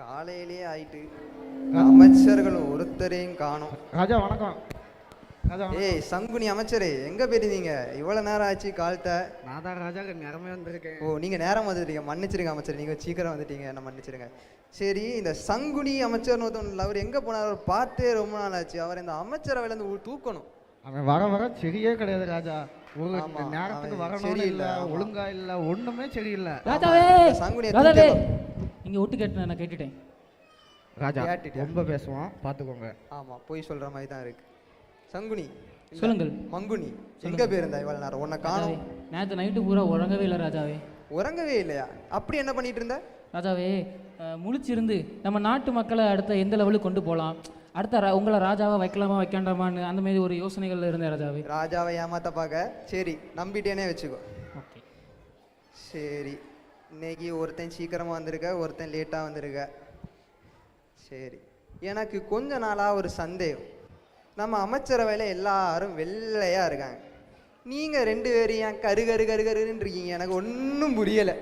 காலையிலேயே ஆயிட்டு அமைச்சர்கள் ஒருத்தரையும் காணோம். ராஜா வணக்கம். ஏய் சங்குனி அமைச்சரே எங்க போயிருந்தீங்க? இவ்வளவு நேரம் ஆச்சு காலத்தை நான் தான் ராஜா நிறமே வந்திருக்கேன். ஓ நீங்க நேரம் வந்துட்டீங்க. மன்னிச்சிருங்க அமைச்சர் நீங்க சீக்கிரம் வந்துட்டீங்க. என்ன மன்னிச்சிருங்க. சரி இந்த சங்குனி அமைச்சர்னு ஒருத்தவன் அவர் எங்க போனார்? அவர் பார்த்தே ரொம்ப நாள் ஆச்சு. அவர் இந்த அமைச்சரவையில இருந்து தூக்கணும். அவன் வர வர சரியே கிடையாது ராஜா. ஒரு நேரத்துக்கு வரணும் சரியில்லை, இல்ல. ஒழுங்கா இல்ல ஒண்ணுமே சரியில்லை. ராஜாவே! நீங்க ஒட்டு கேட்டு நான் கேட்டுட்டேன். ராஜா. ரொம்ப பேசுவான். பாத்துக்கோங்க. ஆமா போய் சொல்ற மாதிரி தான் இருக்கு. சங்குனி சொல்லுங்கள். மங்குனி எங்க போயிருந்தா இவ்வளவு நேரம்? உன்னை காணோம். நேற்று நைட்டு பூரா உறங்கவே இல்லை ராஜாவே. உறங்கவே இல்லையா? அப்படி என்ன பண்ணிட்டு இருந்த? ராஜாவே முழிச்சிருந்து நம்ம நாட்டு மக்களை அடுத்த எந்த லெவலுக்கு கொண்டு போகலாம் அடுத்த ரா- உங்களை ராஜாவா வைக்கலாமா வைக்காண்டாமான்னு அந்த மாதிரி ஒரு யோசனைகள் இருந்தேன் ராஜாவே. ராஜாவை ஏமாத்த பார்க்க. சரி நம்பிட்டேனே வச்சுக்கோ. ஓகே. சரி. இன்னைக்கு ஒருத்தன் சீக்கிரமாக வந்திருக்க ஒருத்தன் லேட்டாக வந்திருக்க. சரி. எனக்கு கொஞ்ச நாளாக ஒரு சந்தேகம். நம்ம அமைச்சரவையில் எல்லாரும் வெள்ளையாக இருக்காங்க. நீங்கள் ரெண்டு பேரும் ஏன் கரு கரு கரு கருன்னு இருக்கீங்க? எனக்கு ஒன்றும் புரியலை.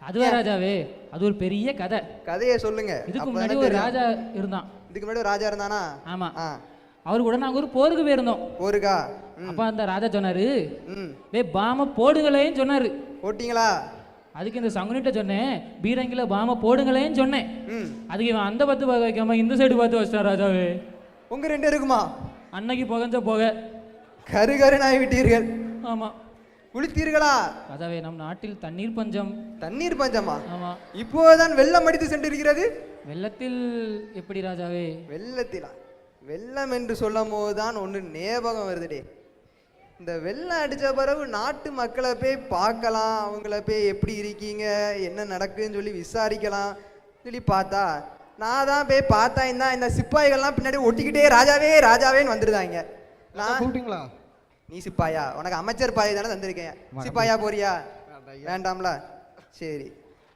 அதுவே ராஜாவே? அது ஒரு பெரிய கதை. கதையை சொல்லுங்க. இதுக்கு முன்னாடி ஒரு. ராஜா இருந்தான். இதுக்கு முன்னாடி ஒரு ராஜா இருந்தானா? ஆமா. ஆ. அவர் கூட நாங்கள் ஒரு போருக்கு போயிருந்தோம். போருக்கா? அப்ப அந்த ராஜா சொன்னாரு வே பாம போடுங்களேன்னு சொன்னாரு. போட்டிங்களா? அதுக்கு இந்த சங்குனிட்ட சொன்னேன் பீரங்கில பாம போடுங்களேன்னு சொன்னேன். ம். அதுக்கு இவன் அந்த பத்து பார்க்க வைக்காம இந்த சைடு பார்த்து வச்சிட்டான் ராஜாவே. உங்கள் ரெண்டு இருக்குமா அன்னைக்கு புகஞ்ச போக. கரு கருனாய் விட்டீர்கள் ஆமா. குளித்தீர்களா ராஜாவே நம் நாட்டில் தண்ணீர் பஞ்சம். தண்ணீர் பஞ்சமா? ஆமா. இப்போதான் வெள்ளம் அடித்து சென்றிருக்கிறது. வெள்ளத்தில் எப்படி ராஜாவே? வெள்ளத்திலா? வெள்ளம் என்று சொல்லும் போதுதான் ஒன்று ஞாபகம் வருதுடே. இந்த வெள்ளம் அடித்த பிறகு நாட்டு மக்களை போய் பார்க்கலாம். அவங்கள போய் எப்படி இருக்கீங்க? என்ன நடக்குதுன்னு சொல்லி விசாரிக்கலாம். சொல்லி பார்த்தா நான் தான் போய் பார்த்தா இந்த இந்த சிப்பாய்கள்லாம் பின்னாடி ஒட்டிக்கிட்டே ராஜாவே ராஜாவேன்னு வந்துருந்தாங்க நான் கூப்பிட்டீங்களா? நீ சிப்பாயா? உனக்கு அமைச்சர் பாய் தானே தந்திருக்கேன். சிப்பாயா போறியா? வேண்டாம்ல? சரி.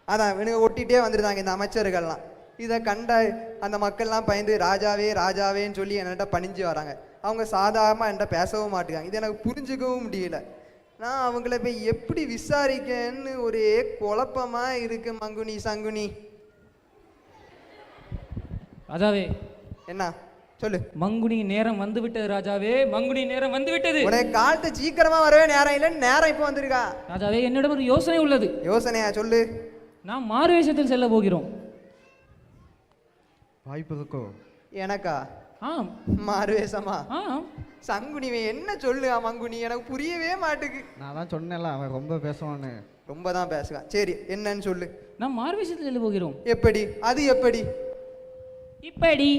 அதான் இவனுங்க ஒட்டிகிட்டே வந்துருந்தாங்க இந்த அமைச்சர்கள்லாம். இதை கண்ட அந்த மக்கள்லாம் பயந்து ராஜாவே ராஜாவேன்னு சொல்லி என்கிட்ட பணிஞ்சு வராங்க. அவங்க சாதாரணமாக என்கிட்ட பேசவும் மாட்டேங்காங்க இது எனக்கு புரிஞ்சுக்கவும் முடியல. நான் அவங்கள போய் எப்படி விசாரிக்கன்னு ஒரே குழப்பமா இருக்கு மங்குனி சங்குனி. ராஜாவே என்ன? சொல்லு. மங்குனி நேரம் வந்து விட்டது ராஜாவே. மங்குனி நேரம் வந்து விட்டது உனக்கு காலத்தை சீக்கிரமா வரவே நேரம் இல்லைன்னு நேரம் இப்போ வந்திருக்கா. ராஜாவே என்னிடம் ஒரு யோசனை உள்ளது. யோசனையா? சொல்லு. நாம் மாறு வேஷத்தில் செல்ல போகிறோம். வாய்ப்பு எனக்கா? ஆம். மாறுவேஷமா? ஆம். சங்குனி இவன் என்ன சொல்லு மங்குனி? எனக்கு புரியவே மாட்டுக்கு. நான் தான் சொன்னேன்ல அவன் ரொம்ப பேசுவான்னு. ரொம்ப தான் பேசுவான் சரி என்னன்னு சொல்லு. நாம் மாறு வேஷத்தில் செல்ல போகிறோம். எப்படி? அது எப்படி? இப்படி.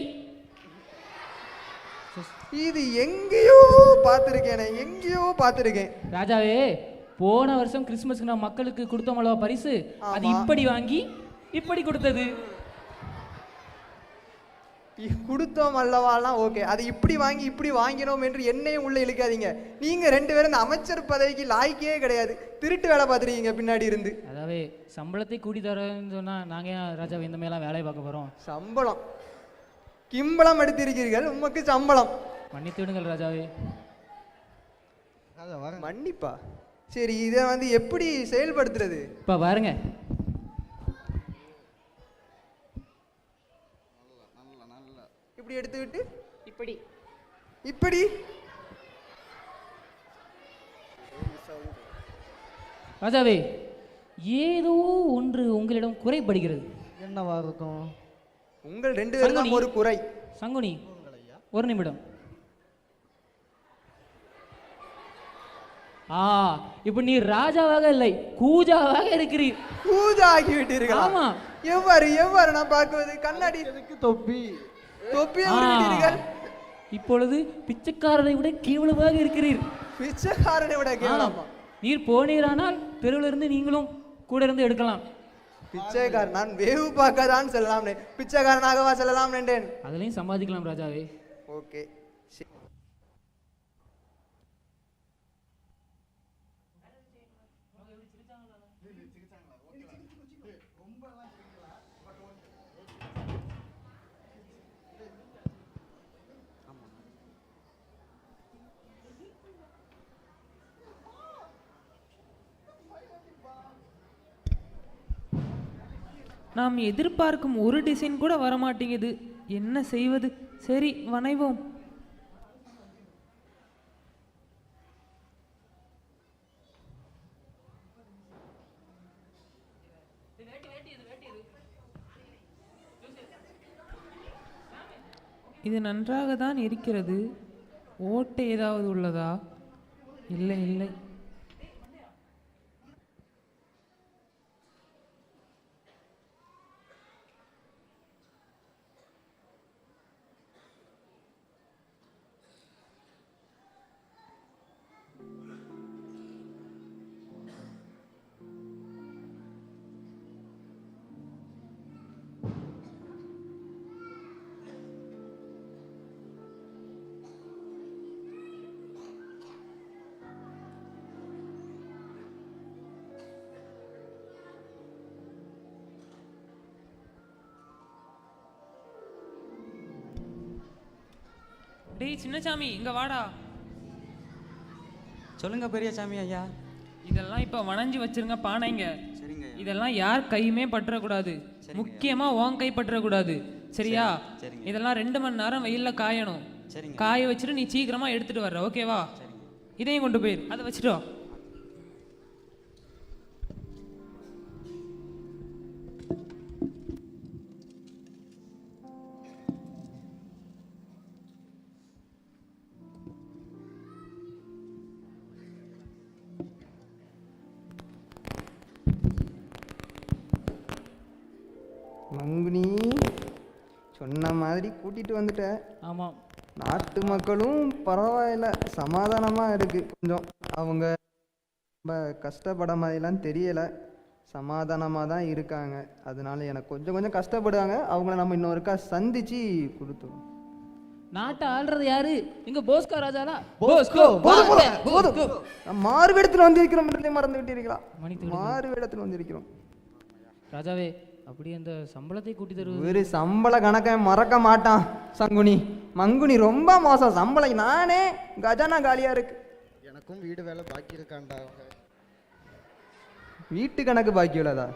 இது எங்கேயோ பார்த்துருக்கேனே எங்கேயோ பார்த்துருக்கேன். ராஜாவே போன வருஷம் கிறிஸ்மஸ்க்கு நான் மக்களுக்கு கொடுத்தோம் அல்லவா பரிசு? அது. இப்படி வாங்கி இப்படி கொடுத்தது. கொடுத்தோம் அல்லவாலாம் ஓகே. அது இப்படி வாங்கி இப்படி வாங்கினோம் என்று என்னையும் உள்ள இழுக்காதீங்க. நீங்க ரெண்டு பேரும் இந்த அமைச்சர் பதவிக்கு லாய்க்கே கிடையாது. திருட்டு வேலை பார்த்துருக்கீங்க பின்னாடி இருந்து. அதாவே சம்பளத்தை கூடி தரேன்னு சொன்னா நாங்க ஏன் ராஜாவே இந்த மாதிரிலாம் வேலையை பார்க்க போறோம்? சம்பளம். கிம்பளம் எடுத்திருக்கிறீர்கள் உமக்கு சம்பளம். மன்னித்து விடுங்கள் ராஜாவே. ராஜா மன்னிப்பா. சரி இதை வந்து எப்படி செயல்படுத்துறது? இப்ப பாருங்க. இப்படி எடுத்துக்கிட்டு? இப்படி. இப்படி? ராஜாவே ஏதோ ஒன்று உங்களிடம் குறைபடுகிறது. என்னவா இருக்கும் உங்கள் ரெண்டு சங்குனி. ஒரு குறை. சங்குனி ஒரு நிமிடம். ஆ இப்போ நீ ராஜாவாக இல்லை கூஜாவாக இருக்கிறீர். பூஜா ஆக்கி விட்டீர்களா? ஆமா. எவ்வாறு எவ்வாறு நான் பார்க்குவது? கண்ணாடி. எதுக்கு தொப்பி? இப்பொழுது பிச்சைக்காரரை விட கேவலமாக இருக்கிறீர். பிச்சைக்காரனை விட கேவலமா? நீர் போனீரானால் தெருவிலிருந்து நீங்களும் கூட இருந்து எடுக்கலாம். பிச்சைக்காரன் நான் வேவு பார்க்க தான் செல்லலாம் பிச்சைக்காரனாகவா செல்லலாம் நின்றேன் அதுலயும் சம்பாதிக்கலாம் ராஜாவே. ஓகே நாம் எதிர்பார்க்கும் ஒரு டிசைன் கூட வர மாட்டேங்குது என்ன செய்வது? சரி வனைவோம் இது நன்றாக தான் இருக்கிறது. ஓட்டை ஏதாவது உள்ளதா? இல்லை இல்லை. டேய் சின்னசாமி இங்க வாடா. சொல்லுங்க பெரியசாமி ஐயா. இதெல்லாம் இப்போ வணைஞ்சு வச்சிருங்க பானைங்க சரிங்க. இதெல்லாம் யார் கையுமே பற்றக்கூடாது. முக்கியமா உன் கை பற்றக்கூடாது. சரியா. இதெல்லாம் ரெண்டு மணி நேரம் வெயில்ல காயணும். காய வச்சுட்டு நீ சீக்கிரமா எடுத்துட்டு வர்ற ஓகேவா? இதையும் கொண்டு போயிரு. அதை வச்சுட்டு மாதிரி கூட்டிட்டு வந்துட்ட. ஆமாம் நாட்டு மக்களும் பரவாயில்ல சமாதானமாக இருக்கு. கொஞ்சம் அவங்க ரொம்ப கஷ்டப்பட மாதிரிலாம் தெரியல. சமாதானமாக தான் இருக்காங்க. அதனால எனக்கு கொஞ்சம் கொஞ்சம் கஷ்டப்படுவாங்க. அவங்கள நம்ம இன்னொருக்கா சந்திச்சு கொடுத்துருவோம். நாட்டை ஆள்றது யாரு? இங்க போஸ்கோ ராஜாலா? போஸ்கோ போதும் போதும் போதும். நான் மாறு வேடத்தில் வந்திருக்கிறோம் மறந்து விட்டீர்களா மன்னித்து மாறு வேடத்தில் வந்திருக்கிறோம். ராஜாவே அப்படியே அந்த சம்பளத்தை கூட்டி தருவது. ஒரு சம்பள கணக்கை மறக்க மாட்டான் சங்குனி. மங்குனி ரொம்ப மோசம். சம்பளம் நானே கஜானா காலியா இருக்கு. எனக்கும் வீடு வேலை பாக்கி இருக்காண்டா வீட்டு கணக்கு பாக்கி உள்ளதா?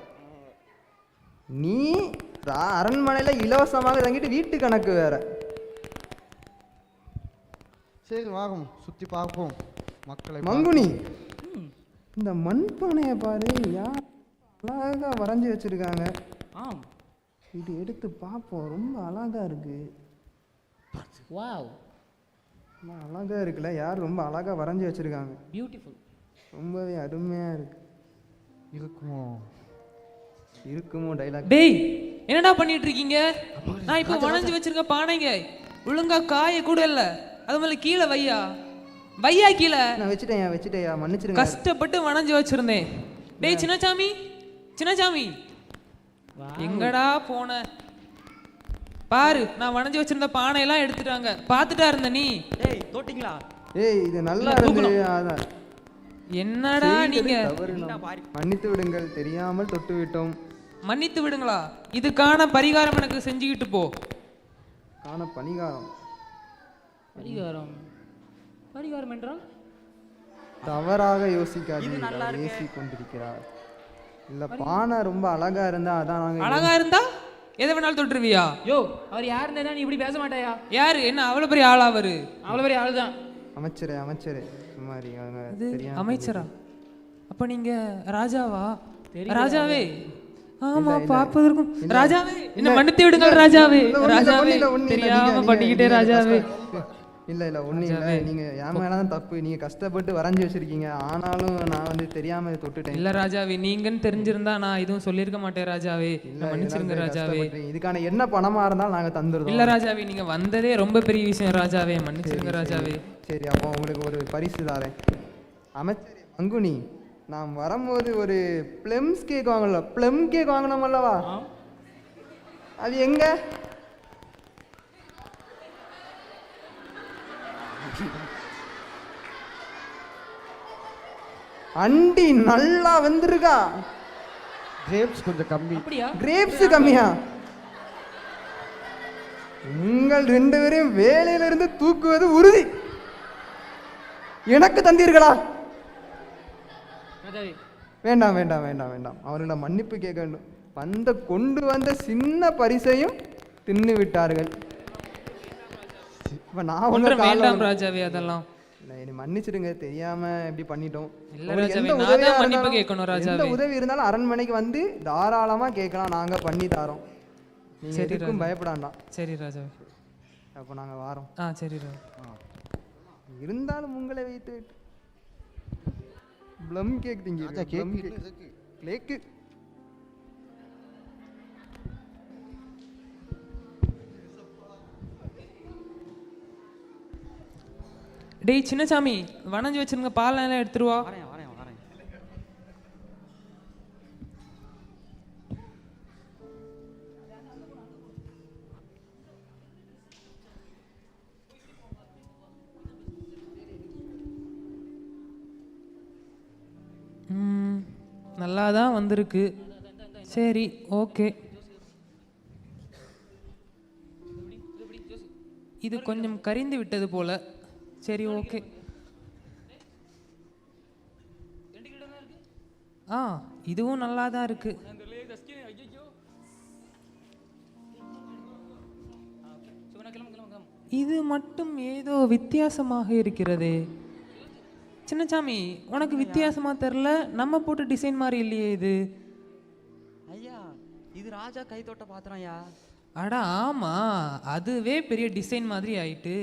நீ ரா- அரண்மனையில இலவசமாக தங்கிட்டு வீட்டு கணக்கு வேற. சரி வாகும் சுத்தி பார்ப்போம். மக்களை மங்குனி இந்த மண்பானையை பாரு யார் அழகா வரைஞ்சி வச்சிருக்காங்க. ஆம். இது எடுத்து பார்ப்போம். ரொம்ப அழகா இருக்கு. வாவ் ரொம்ப அழகா இருக்குல்ல. யார் ரொம்ப அழகா வரைஞ்சி வச்சிருக்காங்க? பியூட்டிஃபுல் ரொம்பவே அருமையா இருக்கு. இருக்குமோ? இருக்குமோ டைலாக் டேய் என்னடா பண்ணிட்டு இருக்கீங்க? நான் இப்போ வணைஞ்சு வச்சிருக்க பானைங்க. ஒழுங்கா காய கூட இல்ல. அது மேல கீழே வையா? வையா கீழே? நான் வச்சுட்டேன் வச்சுட்டேன் மன்னிச்சிருங்க கஷ்டப்பட்டு வணைஞ்சு வச்சிருந்தேன். டேய் சின்னசாமி சின்னசாமி எங்கடா போன? பாரு நான் வணைஞ்சு வச்சிருந்த பானையெல்லாம் எடுத்துட்டாங்க. பார்த்துட்டா இருந்த நீ? ஏய் தோட்டிங்களா? ஏய் இது நல்லா இருந்து. அதான். என்னடா நீங்க. மன்னித்து விடுங்கள் தெரியாமல் தொட்டு விட்டோம். மன்னித்து விடுங்களா? இதுக்கான பரிகாரம் எனக்கு செஞ்சுக்கிட்டு போ. காண பணிகாரம். பரிகாரம். பரிகாரம் என்றால்? தவறாக யோசிக்காதீர்கள். ஏசி கொண்டிருக்கிறார் இல்ல பானை ரொம்ப அழகா இருந்தா அதான் நாங்க அழகா இருந்தா? எதை வேணாலும் தொட்டுருவியா? யோ அவர் யாருன்னா நீ இப்படி பேச மாட்டாயா? யாரு? என்ன அவ்வளவு பெரிய ஆளா அவரு? அவ்வளோ பெரிய ஆள் தான் அமைச்சரே அமைச்சரே. இந்த மாதிரி அவங்க இது தெரியாம அமைச்சரா? அப்ப நீங்க ராஜாவா? ராஜாவே? ஆமா. பார்ப்பதற்கும் இல்ல. ராஜாவே? என்ன மன்னித்து விடுங்கள் ராஜாவே. ராஜாவே. தெரியாம பண்ணிக்கிட்டே ராஜாவே. இல்ல இல்ல ஒண்ணும் இல்ல. நீங்க என் மேலதான் தப்பு. நீங்க கஷ்டப்பட்டு வரைஞ்சி வச்சிருக்கீங்க. ஆனாலும் நான் வந்து தெரியாம தொட்டுட்டேன். இல்ல ராஜாவே நீங்கன்னு தெரிஞ்சிருந்தா நான் எதுவும் சொல்லியிருக்க மாட்டேன் ராஜாவே. மன்னிச்சிருங்க ராஜாவே. இதுக்கான என்ன பணமா இருந்தாலும் நாங்க தந்துடுறோம் இல்ல ராஜாவே நீங்க வந்ததே ரொம்ப பெரிய விஷயம் ராஜாவே. மன்னிச்சிருங்க ராஜாவே. சரி அப்போ உங்களுக்கு ஒரு பரிசு தாரேன். அமைச்சர் அங்குனி நாம் வரும்போது ஒரு ப்ளம்ஸ் கேக் வாங்கல. ப்ளம் கேக் வாங்கினோம் அல்லவா? அது எங்க? அண்டி நல்லா வந்திருக்கா. கிரேப்ஸ் கொஞ்சம் கம்மி. அப்படியா? கிரேப்ஸ் கம்மியா? உங்கள் ரெண்டு பேரையும் வேலையிலிருந்து தூக்குவது உறுதி. எனக்கு தந்தீர்களா? ராஜாவே வேண்டாம் வேண்டாம் வேண்டாம் வேண்டாம். அவர்களிடம் மன்னிப்பு கேட்க வேண்டும். வந்த கொண்டு வந்த சின்ன பரிசையும் தின்னு விட்டார்கள் இப்போ நான் ஒன்றும் வேண்டாம் ராஜாவே அதெல்லாம். என்னை மன்னிச்சிடுங்க தெரியாம இப்படி பண்ணிட்டோம். எந்த உதவியா இருந்தாலும். உதவி இருந்தாலும் அரண்மனைக்கு வந்து தாராளமா கேட்கலாம் நாங்க பண்ணி தரோம். நீங்க சரி எதுக்கும் ராஜா. பயப்படாண்டாம் சரி ராஜாவே அப்போ நாங்க வாரோம். ஆ சரி ராஜா. இருந்தாலும் உங்களை வைத்து ப்ளம் கேக் திங்க ராஜா, இல்ல, டேய் சின்னசாமி வணைஞ்சு வச்சிருங்க பால் எல்லாம் எடுத்துருவா நல்லா தான் வந்திருக்கு. சரி ஓகே. இது கொஞ்சம் கரிந்து விட்டது போல. சரி ஓகே ஆ இதுவும் நல்லா தான் இருக்கு. இது மட்டும் ஏதோ வித்தியாசமாக இருக்கிறதே. சின்னசாமி உனக்கு வித்தியாசமா தெரில? நம்ம போட்ட டிசைன் மாதிரி இல்லையே இது. ஐயா இது ராஜா கை தொட்ட பாத்திரம் ஐயா. அட ஆமா. அதுவே பெரிய டிசைன் மாதிரி ஆயிட்டு.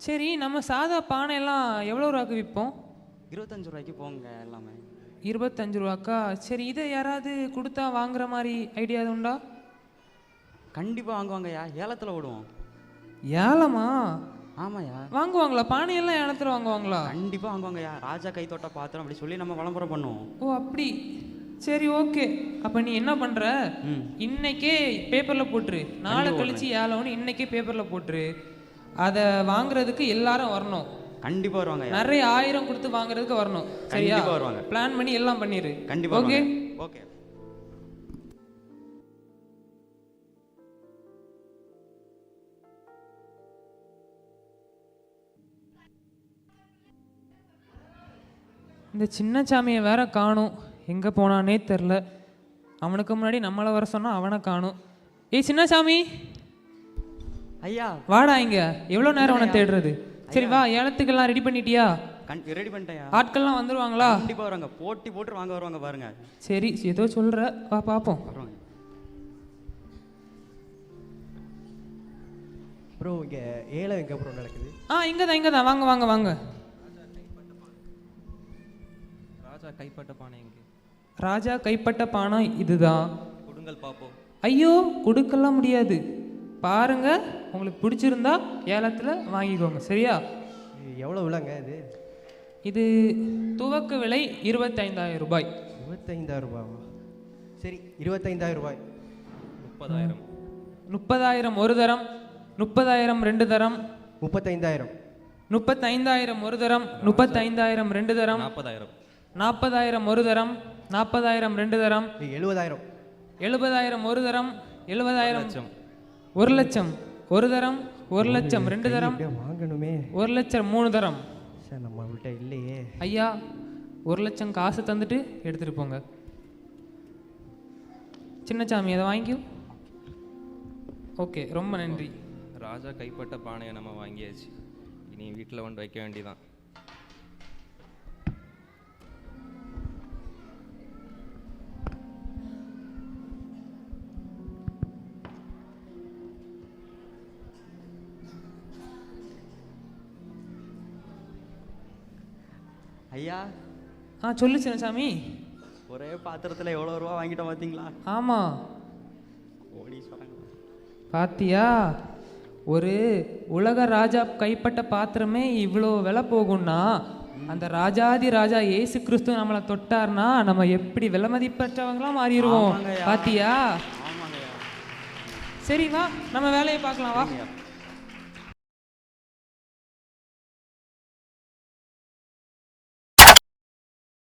சரி நம்ம சாதா பானையெல்லாம் எவ்வளோ ரூபாய்க்கு விற்போம்? இருபத்தஞ்சு ரூபாய்க்கு போங்க எல்லாமே. இருபத்தஞ்சு ரூபாக்கா? சரி இதை யாராவது கொடுத்தா வாங்குற மாதிரி ஐடியா உண்டா? கண்டிப்பா வாங்குவாங்க ஐயா. ஏலத்துல விடுவோம் ஏலமா? ஆமாய்யா. வாங்குவாங்களா? பானையெல்லாம் ஏலத்தில் வாங்குவாங்களா? கண்டிப்பா வாங்குவாங்க ஐயா. ராஜா கை தொட்ட பாத்திரம் அப்படி சொல்லி நம்ம விளம்பரம் பண்ணுவோம். ஓ அப்படி. சரி ஓகே. அப்போ நீ என்ன பண்ற? ம். இன்னைக்கே பேப்பரில் போட்டுரு. நாளை கழிச்சு ஏலம்னு இன்னைக்கே பேப்பரில் போட்டுரு. அதை வாங்குறதுக்கு எல்லாரும் வரணும். கண்டிப்பா வருவாங்க நிறைய ஆயிரம் கொடுத்து வாங்குறதுக்கு வரணும். சரியா? வருவாங்க. பிளான் பண்ணி எல்லாம் பண்ணிரு. கண்டிப்பா ஓகே. ஓகே இந்த சின்ன சாமியை வேற காணும். எங்கே போனானே தெரில அவனுக்கு முன்னாடி நம்மளை வர சொன்னா அவனை காணும். ஏய் சின்ன சாமி! ஐயா. வாடா இங்க. எவ்வளோ நேரம் அவனை தேடுறது? சரி வா ஏலத்துக்கெல்லாம் ரெடி பண்ணிட்டியா? ரெடி பண்ணிட்டேயா ஆட்கள்லாம் வந்துருவாங்களா? கண்டிப்பா வருவாங்க. போட்டி போட்டு வாங்க வருவாங்க பாருங்க. சரி ஏதோ சொல்ற. வா பார்ப்போம் வருவாங்க ப்ரோ இங்கே ஏலம் எங்கே ப்ரோ நடக்குது? ஆ இங்கே தான் இங்கே தான் வாங்க வாங்க வாங்க. ராஜா கைப்பட்ட பானை எங்கே ராஜா கைப்பட்ட பானை இதுதான். கொடுங்கள் பார்ப்போம் ஐயோ கொடுக்கலாம் முடியாது. பாருங்க உங்களுக்கு பிடிச்சிருந்தா ஏலத்தில் வாங்கிக்கோங்க. சரியா? எவ்வளோ விலைங்க இது? இது துவக்க விலை இருபத்தைந்தாயிரம் ரூபாய். இருபத்தைந்தாயிரம் ரூபாவா? சரி இருபத்தைந்தாயிரம் ரூபாய். முப்பதாயிரம். முப்பதாயிரம் ஒரு தரம் முப்பதாயிரம் ரெண்டு தரம். முப்பத்தைந்தாயிரம். முப்பத்தைந்தாயிரம் ஒரு தரம் முப்பத்தைந்தாயிரம் ரெண்டு தரம். நாற்பதாயிரம். நாற்பதாயிரம் ஒரு தரம் நாற்பதாயிரம் ரெண்டு தரம். எழுபதாயிரம். எழுபதாயிரம் ஒரு தரம் எழுபதாயிரம் லட்சம். ஒரு லட்சம் ஒரு தரம் ஒரு லட்சம் ரெண்டு தரம் வாங்கணுமே. ஒரு லட்சம் மூணு தரம். சார் நம்ம அவள்கிட்ட இல்லையே. ஐயா ஒரு லட்சம் காசு தந்துட்டு எடுத்துட்டு போங்க. சின்னசாமி அதை வாங்கிக்கோ. ஓகே ரொம்ப நன்றி. ராஜா கைப்பட்ட பானையை நம்ம வாங்கியாச்சு. இனி வீட்டில் கொண்டு வைக்க வேண்டியதான் ஆ சொல்லு சின்னசாமி. ஒரே பாத்திரத்துல எவ்வளவு ரூபா வாங்கிட்டோம் பாத்தீங்களா? ஆமாம் பாத்தியா? ஒரு உலக ராஜா கைப்பட்ட பாத்திரமே இவ்வளோ விலை போகும்னா அந்த ராஜாதி ராஜா இயேசு கிறிஸ்து நம்மளை தொட்டார்னா நம்ம எப்படி விலை மதிப்பற்றவங்களா மாறிடுவோம். பாத்தியா? சரி வா நம்ம வேலையை பார்க்கலாம் வா.